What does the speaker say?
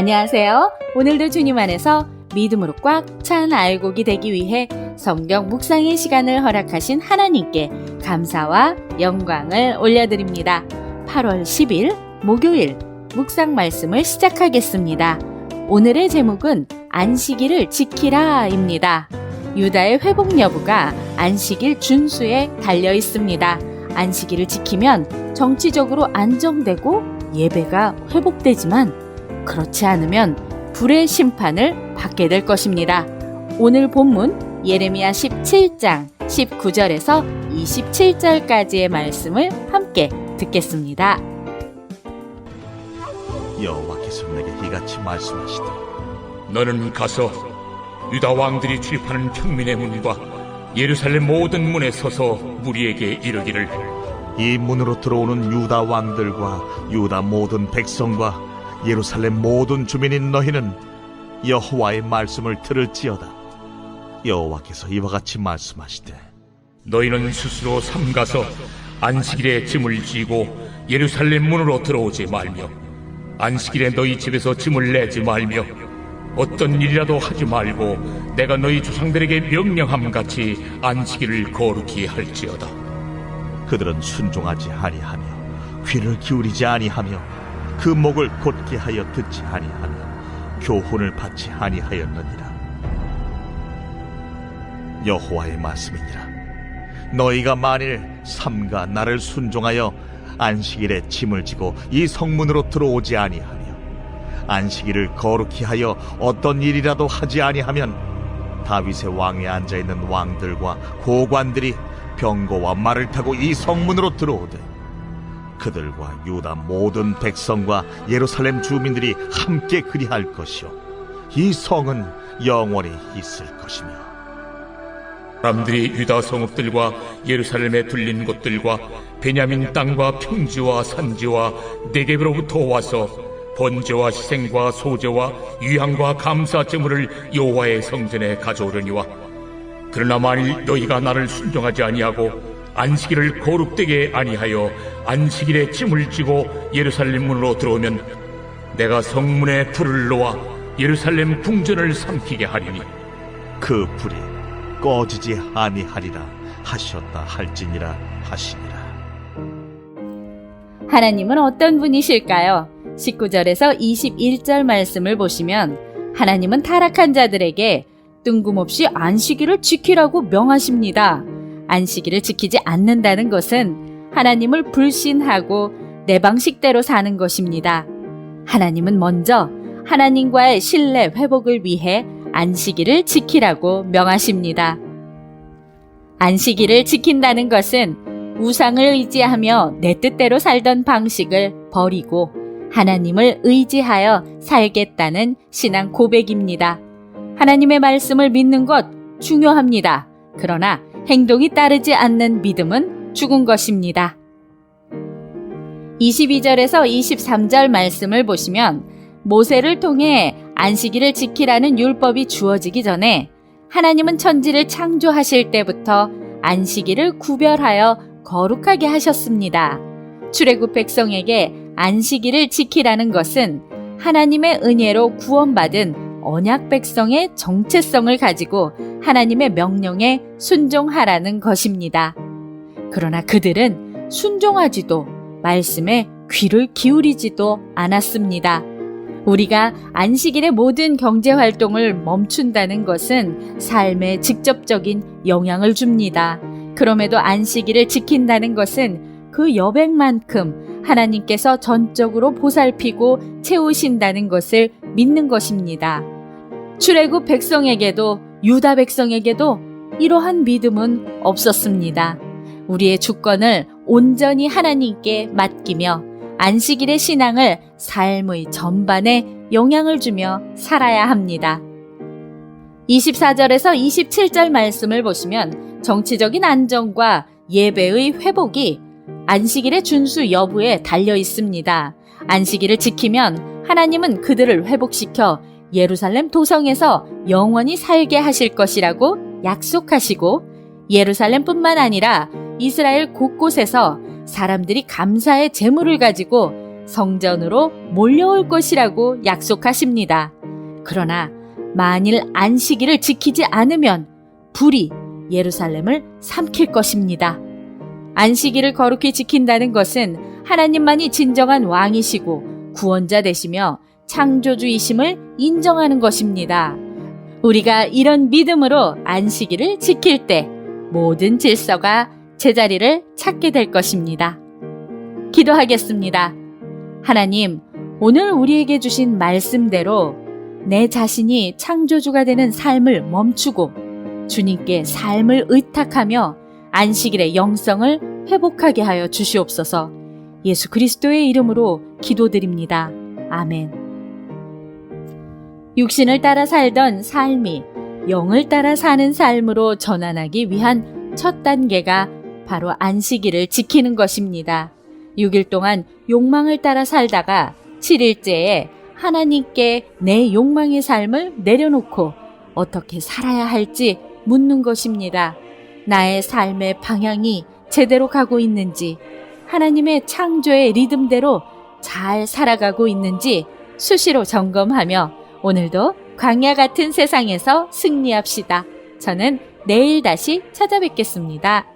안녕하세요. 오늘도 주님 안에서 믿음으로 꽉 찬 알곡이 되기 위해 성경 묵상의 시간을 허락하신 하나님께 감사와 영광을 올려드립니다. 8월 10일 목요일 묵상 말씀을 시작하겠습니다. 오늘의 제목은 안식일을 지키라입니다. 유다의 회복 여부가 안식일 준수에 달려 있습니다. 안식일을 지키면 정치적으로 안정되고 예배가 회복되지만 그렇지 않으면 불의 심판을 받게 될 것입니다. 오늘 본문 예레미야 17장 19절에서 27절까지의 말씀을 함께 듣겠습니다. 여호와께서 내게 이같이 말씀하시되 너는 가서 유다 왕들이 출입하는 평민의 문과 예루살렘 모든 문에 서서 무리에게 이르기를 이 문으로 들어오는 유다 왕들과 유다 모든 백성과 예루살렘 모든 주민인 너희는 여호와의 말씀을 들을지어다. 여호와께서 이와 같이 말씀하시되 너희는 스스로 삼가서 안식일에 짐을 지고 예루살렘 문으로 들어오지 말며 안식일에 너희 집에서 짐을 내지 말며 어떤 일이라도 하지 말고 내가 너희 조상들에게 명령함 같이 안식일을 거룩히 할지어다. 그들은 순종하지 아니하며 귀를 기울이지 아니하며 그 목을 곧게 하여 듣지 아니하며 교훈을 받지 아니하였느니라. 여호와의 말씀이니라. 너희가 만일 삼가 나를 순종하여 안식일에 짐을 지고 이 성문으로 들어오지 아니하며 안식일을 거룩히 하여 어떤 일이라도 하지 아니하면 다윗의 왕에 앉아 있는 왕들과 고관들이 병거와 말을 타고 이 성문으로 들어오되 그들과 유다 모든 백성과 예루살렘 주민들이 함께 그리할 것이요. 이 성은 영원히 있을 것이며. 사람들이 유다 성읍들과 예루살렘에 둘린 곳들과 베냐민 땅과 평지와 산지와 네겝으로부터 와서 번제와 희생과 소제와 유향과 감사 제물을 여호와의 성전에 가져오려니와 그러나 만일 너희가 나를 순종하지 아니하고 안식일을 거룩되게 아니하여 안식일에 짐을 지고 예루살렘 문으로 들어오면 내가 성문에 불을 놓아 예루살렘 궁전을 삼키게 하리니 그 불이 꺼지지 아니하리라 하셨다 할지니라 하시니라 하나님은 어떤 분이실까요? 19절에서 21절 말씀을 보시면 하나님은 타락한 자들에게 뜬금없이 안식일을 지키라고 명하십니다. 안식일을 지키지 않는다는 것은 하나님을 불신하고 내 방식대로 사는 것입니다. 하나님은 먼저 하나님과의 신뢰 회복을 위해 안식일을 지키라고 명하십니다. 안식일을 지킨다는 것은 우상을 의지하며 내 뜻대로 살던 방식을 버리고 하나님을 의지하여 살겠다는 신앙 고백입니다. 하나님의 말씀을 믿는 것 중요합니다. 그러나 행동이 따르지 않는 믿음은 죽은 것입니다. 22절에서 23절 말씀을 보시면 모세를 통해 안식일을 지키라는 율법이 주어지기 전에 하나님은 천지를 창조하실 때부터 안식일을 구별하여 거룩하게 하셨습니다. 출애굽 백성에게 안식일을 지키라는 것은 하나님의 은혜로 구원받은 언약 백성의 정체성을 가지고 하나님의 명령에 순종하라는 것입니다. 그러나 그들은 순종하지도 말씀에 귀를 기울이지도 않았습니다. 우리가 안식일의 모든 경제 활동을 멈춘다는 것은 삶에 직접적인 영향을 줍니다. 그럼에도 안식일을 지킨다는 것은 그 여백만큼 하나님께서 전적으로 보살피고 채우신다는 것을 믿는 것입니다. 출애굽 백성에게도 유다 백성에게도 이러한 믿음은 없었습니다. 우리의 주권을 온전히 하나님께 맡기며 안식일의 신앙을 삶의 전반에 영향을 주며 살아야 합니다. 24절에서 27절 말씀을 보시면 정치적인 안정과 예배의 회복이 안식일의 준수 여부에 달려 있습니다. 안식일을 지키면 하나님은 그들을 회복시켜 예루살렘 도성에서 영원히 살게 하실 것이라고 약속하시고 예루살렘뿐만 아니라 이스라엘 곳곳에서 사람들이 감사의 제물을 가지고 성전으로 몰려올 것이라고 약속하십니다. 그러나 만일 안식일을 지키지 않으면 불이 예루살렘을 삼킬 것입니다. 안식일을 거룩히 지킨다는 것은 하나님만이 진정한 왕이시고 구원자 되시며 창조주이심을 인정하는 것입니다. 우리가 이런 믿음으로 안식일을 지킬 때 모든 질서가 제자리를 찾게 될 것입니다. 기도하겠습니다. 하나님, 오늘 우리에게 주신 말씀대로 내 자신이 창조주가 되는 삶을 멈추고 주님께 삶을 의탁하며 안식일의 영성을 회복하게 하여 주시옵소서 예수 그리스도의 이름으로 기도드립니다. 아멘. 육신을 따라 살던 삶이 영을 따라 사는 삶으로 전환하기 위한 첫 단계가 바로 안식일을 지키는 것입니다. 6일 동안 욕망을 따라 살다가 7일째에 하나님께 내 욕망의 삶을 내려놓고 어떻게 살아야 할지 묻는 것입니다. 나의 삶의 방향이 제대로 가고 있는지, 하나님의 창조의 리듬대로 잘 살아가고 있는지 수시로 점검하며 오늘도 광야 같은 세상에서 승리합시다. 저는 내일 다시 찾아뵙겠습니다.